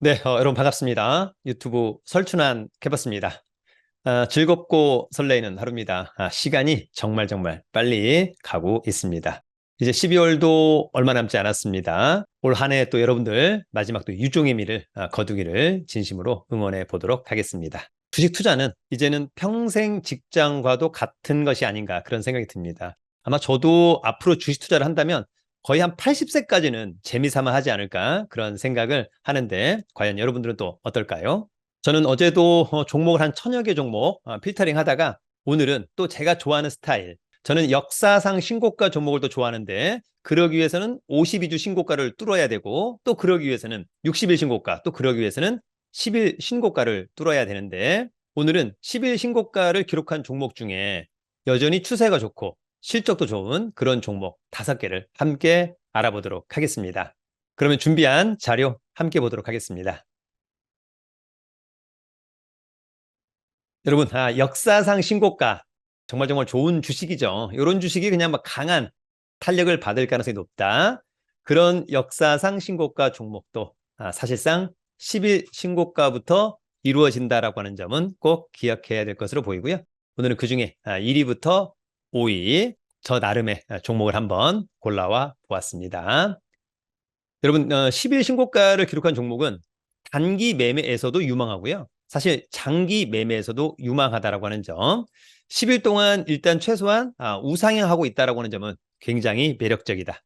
네, 어, 여러분 반갑습니다. 유튜브 설춘환 해봤습니다. 아, 즐겁고 설레이는 하루입니다. 아, 시간이 정말 정말 빨리 가고 있습니다. 이제 12월도 얼마 남지 않았습니다. 올 한 해 또 여러분들 마지막 또 유종의 미를 아, 거두기를 진심으로 응원해 보도록 하겠습니다. 주식 투자는 이제는 평생 직장과도 같은 것이 아닌가 그런 생각이 듭니다. 아마 저도 앞으로 주식 투자를 한다면 거의 한 80세까지는 재미삼아 하지 않을까 그런 생각을 하는데 과연 여러분들은 또 어떨까요? 저는 어제도 어, 종목을 한 천여 개 종목 어, 필터링 하다가 오늘은 또 제가 좋아하는 스타일 저는 역사상 신고가 종목을 또 좋아하는데 그러기 위해서는 52주 신고가를 뚫어야 되고 또 그러기 위해서는 60일 신고가 또 그러기 위해서는 10일 신고가를 뚫어야 되는데 오늘은 10일 신고가를 기록한 종목 중에 여전히 추세가 좋고 실적도 좋은 그런 종목 다섯 개를 함께 알아보도록 하겠습니다. 그러면 준비한 자료 함께 보도록 하겠습니다. 여러분, 아, 역사상 신고가 정말 정말 좋은 주식이죠. 이런 주식이 그냥 막 강한 탄력을 받을 가능성이 높다. 그런 역사상 신고가 종목도 아, 사실상 10일 신고가부터 이루어진다라고 하는 점은 꼭 기억해야 될 것으로 보이고요. 오늘은 그 중에 1위부터 아, 5위 저 나름의 종목을 한번 골라와 보았습니다. 여러분 10일 어, 신고가를 기록한 종목은 단기 매매에서도 유망하고요. 사실 장기 매매에서도 유망하다라고 하는 점 10일 동안 일단 최소한 아, 우상향하고 있다라고 하는 점은 굉장히 매력적이다.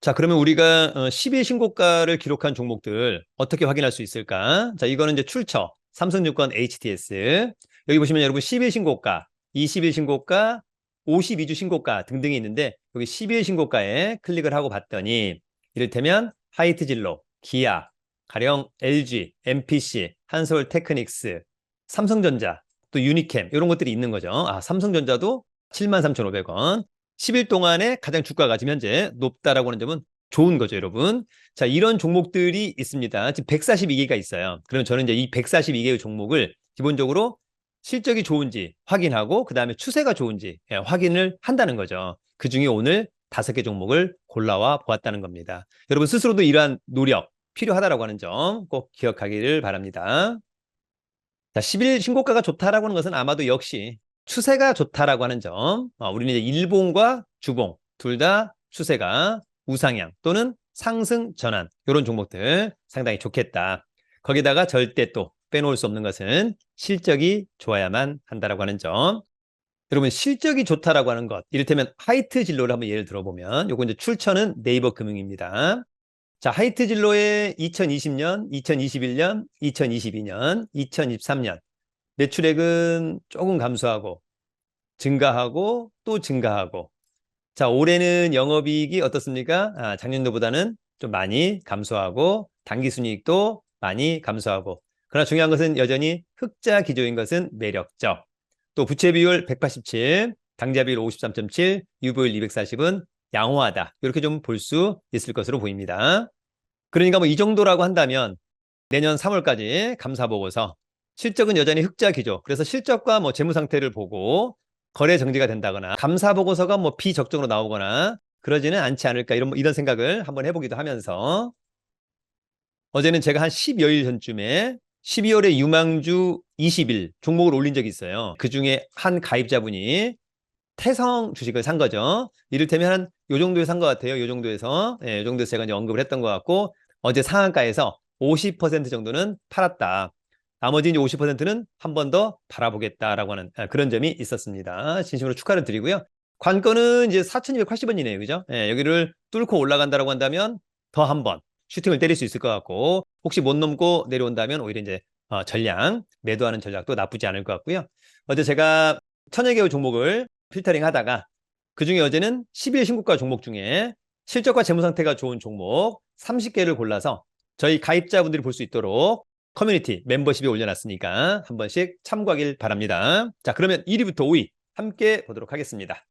자, 그러면 우리가 10일 어, 신고가를 기록한 종목들 어떻게 확인할 수 있을까? 자, 이거는 이제 출처, 삼성증권 HTS. 여기 보시면 여러분 10일 신고가, 20일 신고가, 52주 신고가 등등이 있는데 여기 12일 신고가에 클릭을 하고 봤더니 이를테면 하이트진로, 기아, 가령 LG, MPC, 한솔 테크닉스, 삼성전자, 또 유니캠 이런 것들이 있는 거죠. 아, 삼성전자도 73,500원. 10일 동안에 가장 주가가 지금 현재 높다라고 하는 점은 좋은 거죠, 여러분. 자, 이런 종목들이 있습니다. 지금 142개가 있어요. 그러면 저는 이제 이 142개의 종목을 기본적으로 실적이 좋은지 확인하고 그 다음에 추세가 좋은지 예, 확인을 한다는 거죠. 그 중에 오늘 다섯 개 종목을 골라와 보았다는 겁니다. 여러분 스스로도 이러한 노력 필요하다라고 하는 점 꼭 기억하기를 바랍니다. 자, 10일 신고가가 좋다라고 하는 것은 아마도 역시 추세가 좋다라고 하는 점. 어, 우리는 이제 일봉과 주봉 둘 다 추세가 우상향 또는 상승 전환 이런 종목들 상당히 좋겠다. 거기다가 절대 또 빼놓을 수 없는 것은 실적이 좋아야만 한다라고 하는 점. 여러분 실적이 좋다라고 하는 것 이를테면 하이트 진로를 한번 예를 들어보면 요거 이제 출처는 네이버 금융입니다. 자 하이트 진로의 2020년, 2021년, 2022년, 2023년 매출액은 조금 감소하고 증가하고 또 증가하고 자 올해는 영업이익이 어떻습니까? 아, 작년도보다는 좀 많이 감소하고 당기순이익도 많이 감소하고 그러나 중요한 것은 여전히 흑자 기조인 것은 매력적. 또 부채 비율 187, 당자 비율 53.7, 유보율 240은 양호하다. 이렇게 좀 볼 수 있을 것으로 보입니다. 그러니까 뭐 이 정도라고 한다면 내년 3월까지 감사 보고서 실적은 여전히 흑자 기조. 그래서 실적과 뭐 재무 상태를 보고 거래 정지가 된다거나 감사 보고서가 뭐 비적정으로 나오거나 그러지는 않지 않을까 이런 이런 생각을 한번 해보기도 하면서 어제는 제가 한 10여일 전쯤에 12월에 유망주 20일 종목을 올린 적이 있어요. 그 중에 한 가입자분이 태성 주식을 산 거죠. 이를테면 한 요 정도에 산 것 같아요. 요 정도에서. 예, 요 정도에서 제가 이제 언급을 했던 것 같고, 어제 상한가에서 50% 정도는 팔았다. 나머지 이제 50%는 한 번 더 바라보겠다라고 하는 아, 그런 점이 있었습니다. 진심으로 축하를 드리고요. 관건은 이제 4,280원이네요. 그죠? 예, 여기를 뚫고 올라간다라고 한다면 더 한 번 슈팅을 때릴 수 있을 것 같고 혹시 못 넘고 내려온다면 오히려 이제 어, 전량 매도하는 전략도 나쁘지 않을 것 같고요. 어제 제가 천여 개의 종목을 필터링 하다가 그 중에 어제는 12일 신고가 종목 중에 실적과 재무 상태가 좋은 종목 30개를 골라서 저희 가입자분들이 볼 수 있도록 커뮤니티 멤버십에 올려놨으니까 한 번씩 참고하길 바랍니다. 자 그러면 1위부터 5위 함께 보도록 하겠습니다.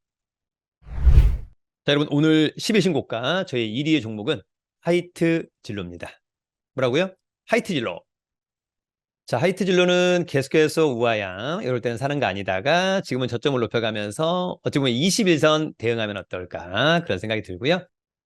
자 여러분 오늘 10일 신고가 저희 1위의 종목은 하이트 진로입니다. 뭐라고요? 하이트 진로. 자, 하이트 진로는 계속해서 우하향, 이럴 때는 사는 거 아니다가 지금은 저점을 높여가면서 어찌 보면 21선 대응하면 어떨까 그런 생각이 들고요.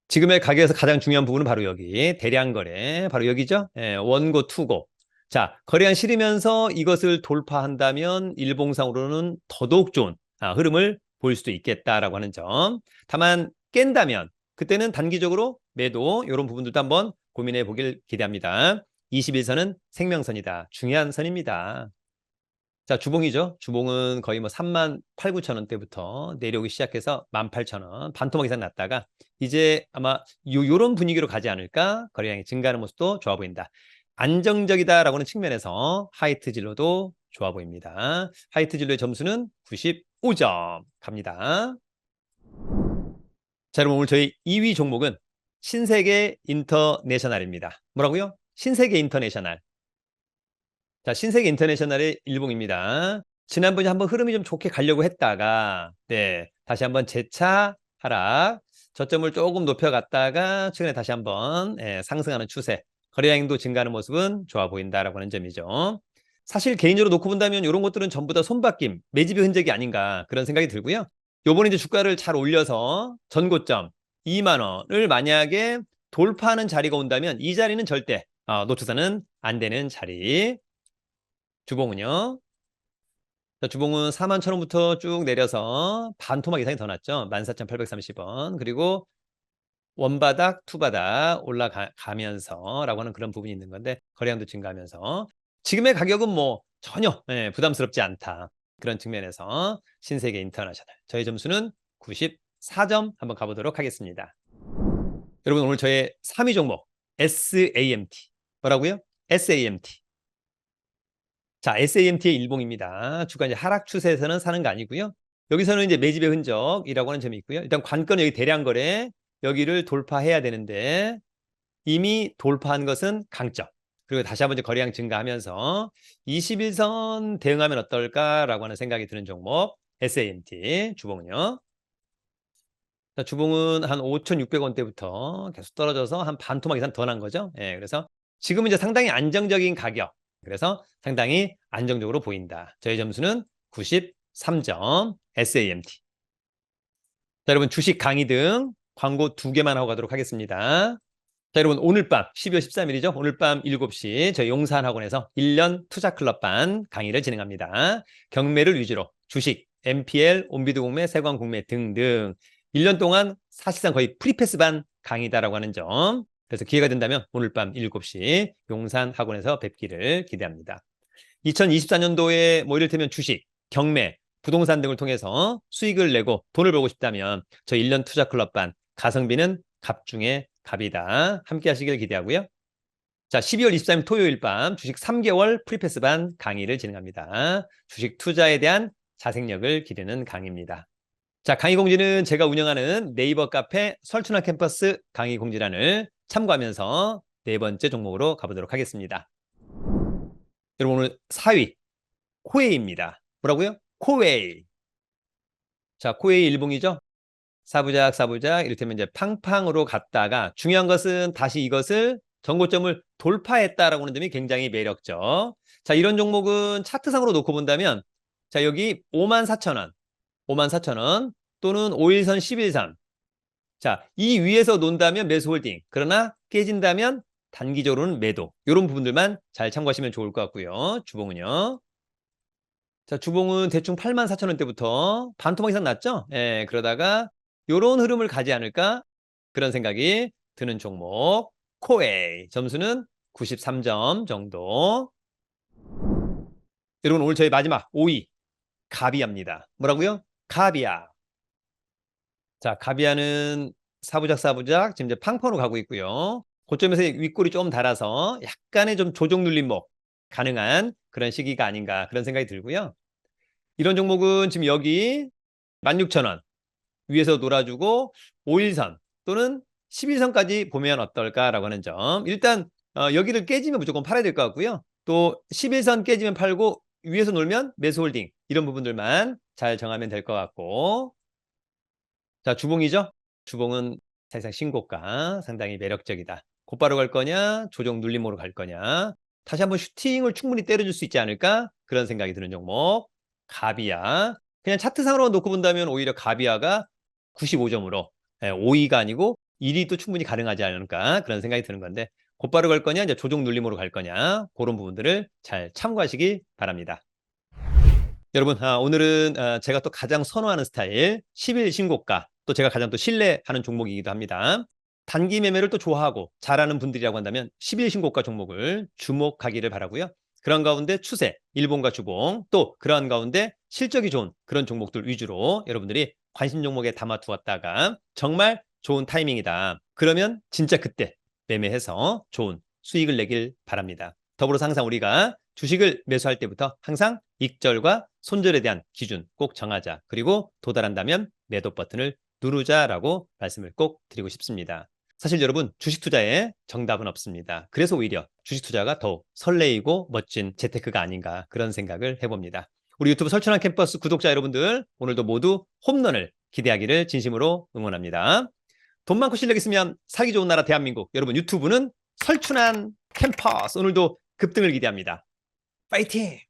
지금의 가격에서 가장 중요한 부분은 바로 여기 대량 거래 바로 여기죠. 예, 원고 투고. 자 거래량 실으면서 이것을 돌파한다면 일봉상으로는 더더욱 좋은 아, 흐름을 보일 수도 있겠다라고 하는 점. 다만 깬다면 그때는 단기적으로 매도 이런 부분들도 한번 고민해 보길 기대합니다. 21선은 생명선이다. 중요한 선입니다. 자, 주봉이죠. 주봉은 거의 뭐 3만 8, 9천 원대부터 내려오기 시작해서 1만 8천 원, 반토막 이상 났다가 이제 아마 요, 요런 분위기로 가지 않을까? 거래량이 증가하는 모습도 좋아 보인다. 안정적이다라고 하는 측면에서 하이트 진로도 좋아 보입니다. 하이트 진로의 점수는 95점 갑니다. 자, 여러분 오늘 저희 2위 종목은 신세계 인터내셔널입니다. 뭐라고요? 신세계 인터내셔널. 자, 신세계 인터내셔널의 일봉입니다. 지난번에 한번 흐름이 좀 좋게 가려고 했다가, 네, 다시 한번 재차 하락, 저점을 조금 높여갔다가 최근에 다시 한번 예, 상승하는 추세, 거래량도 증가하는 모습은 좋아 보인다라고 하는 점이죠. 사실 개인적으로 놓고 본다면 이런 것들은 전부 다 손바뀜, 매집의 흔적이 아닌가 그런 생각이 들고요. 요번에 이제 주가를 잘 올려서 전고점 2만 원을 만약에 돌파하는 자리가 온다면 이 자리는 절대 어, 놓쳐서는 안 되는 자리. 주봉은요. 자, 주봉은 4만 천 원부터 쭉 내려서 반토막 이상이 더 났죠. 14,830원. 그리고 원바닥, 투바닥 올라가면서 라고 하는 그런 부분이 있는 건데 거래량도 증가하면서 지금의 가격은 뭐 전혀 예, 부담스럽지 않다. 그런 측면에서 신세계 인터내셔널 저희 점수는 94점 한번 가보도록 하겠습니다. 여러분 오늘 저의 3위 종목 SAMT 뭐라고요? SAMT 자 SAMT의 일봉입니다. 주가 이제 하락 추세에서는 사는 거 아니고요. 여기서는 이제 매집의 흔적이라고 하는 점이 있고요. 일단 관건 여기 대량 거래 여기를 돌파해야 되는데 이미 돌파한 것은 강점. 그리고 다시 한번 이제 거래량 증가하면서 21선 대응하면 어떨까라고 하는 생각이 드는 종목 SAMT 주봉은요. 자, 주봉은 한 5,600원대부터 계속 떨어져서 한 반토막 이상 더 난 거죠. 예, 그래서 지금은 이제 상당히 안정적인 가격. 그래서 상당히 안정적으로 보인다. 저희 점수는 93점 SAMT. 자, 여러분 주식 강의 등 광고 두 개만 하고 가도록 하겠습니다. 자, 여러분 오늘 밤 12월 13일이죠. 오늘 밤 7시 저희 용산학원에서 1년 투자 클럽반 강의를 진행합니다. 경매를 위주로 주식, MPL, 온비드 공매, 세관 공매 등등 1년 동안 사실상 거의 프리패스반 강의다라고 하는 점. 그래서 기회가 된다면 오늘 밤 7시 용산 학원에서 뵙기를 기대합니다. 2024년도에 뭐 이를테면 주식, 경매, 부동산 등을 통해서 수익을 내고 돈을 벌고 싶다면 저 1년 투자 클럽반 가성비는 갑 중에 갑이다. 함께 하시길 기대하고요. 자, 12월 23일 토요일 밤 주식 3개월 프리패스반 강의를 진행합니다. 주식 투자에 대한 자생력을 기르는 강의입니다. 자, 강의 공지는 제가 운영하는 네이버 카페 설춘화 캠퍼스 강의 공지란을 참고하면서 네 번째 종목으로 가보도록 하겠습니다. 여러분 오늘 4위 코웨이입니다. 뭐라고요? 코웨이. 자, 코웨이 일봉이죠? 사부작 사부작 이를테면 이제 팡팡으로 갔다가 중요한 것은 다시 이것을 전고점을 돌파했다라고 하는 점이 굉장히 매력적. 자, 이런 종목은 차트상으로 놓고 본다면 자, 여기 5만 4천 원, 5만 4천 원 또는 5일선 11선. 자, 이 위에서 논다면 매수 홀딩. 그러나 깨진다면 단기적으로는 매도. 이런 부분들만 잘 참고하시면 좋을 것 같고요. 주봉은요. 자, 주봉은 대충 8만 4천 원대부터 반토막 이상 났죠? 예, 그러다가 요런 흐름을 가지 않을까? 그런 생각이 드는 종목. 코웨이. 점수는 93점 정도. 여러분, 오늘 저희 마지막 5위. 가비아입니다. 뭐라고요? 가비아. 자, 가비아는 사부작 사부작 지금 이제 팡팡으로 가고 있고요. 고점에서 윗골이 좀 달아서 약간의 좀 조정 눌림목 가능한 그런 시기가 아닌가 그런 생각이 들고요. 이런 종목은 지금 여기 16,000원 위에서 놀아주고 5일선 또는 11선까지 보면 어떨까라고 하는 점. 일단 어, 여기를 깨지면 무조건 팔아야 될 것 같고요. 또 11선 깨지면 팔고 위에서 놀면 매수 홀딩 이런 부분들만 잘 정하면 될 것 같고 자 주봉이죠. 주봉은 사실상 신고가 상당히 매력적이다. 곧바로 갈 거냐? 조정 눌림으로 갈 거냐? 다시 한번 슈팅을 충분히 때려줄 수 있지 않을까? 그런 생각이 드는 종목. 가비아. 그냥 차트상으로 놓고 본다면 오히려 가비아가 95점으로 5위가 아니고 1위도 충분히 가능하지 않을까? 그런 생각이 드는 건데 곧바로 갈 거냐? 이제 조정 눌림으로 갈 거냐? 그런 부분들을 잘 참고하시기 바랍니다. 여러분 아, 오늘은 아, 제가 또 가장 선호하는 스타일 10일 신고가 또 제가 가장 또 신뢰하는 종목이기도 합니다. 단기 매매를 또 좋아하고 잘하는 분들이라고 한다면 10일 신고가 종목을 주목하기를 바라고요. 그런 가운데 추세, 일본과 주봉, 또 그러한 가운데 실적이 좋은 그런 종목들 위주로 여러분들이 관심 종목에 담아 두었다가 정말 좋은 타이밍이다. 그러면 진짜 그때 매매해서 좋은 수익을 내길 바랍니다. 더불어서 항상 우리가 주식을 매수할 때부터 항상 익절과 손절에 대한 기준 꼭 정하자. 그리고 도달한다면 매도 버튼을 누르자라고 말씀을 꼭 드리고 싶습니다. 사실 여러분 주식 투자에 정답은 없습니다. 그래서 오히려 주식 투자가 더욱 설레이고 멋진 재테크가 아닌가 그런 생각을 해봅니다. 우리 유튜브 설춘한 캠퍼스 구독자 여러분들 오늘도 모두 홈런을 기대하기를 진심으로 응원합니다. 돈 많고 실력 있으면 살기 좋은 나라 대한민국 여러분 유튜브는 설춘한 캠퍼스 오늘도 급등을 기대합니다. 파이팅!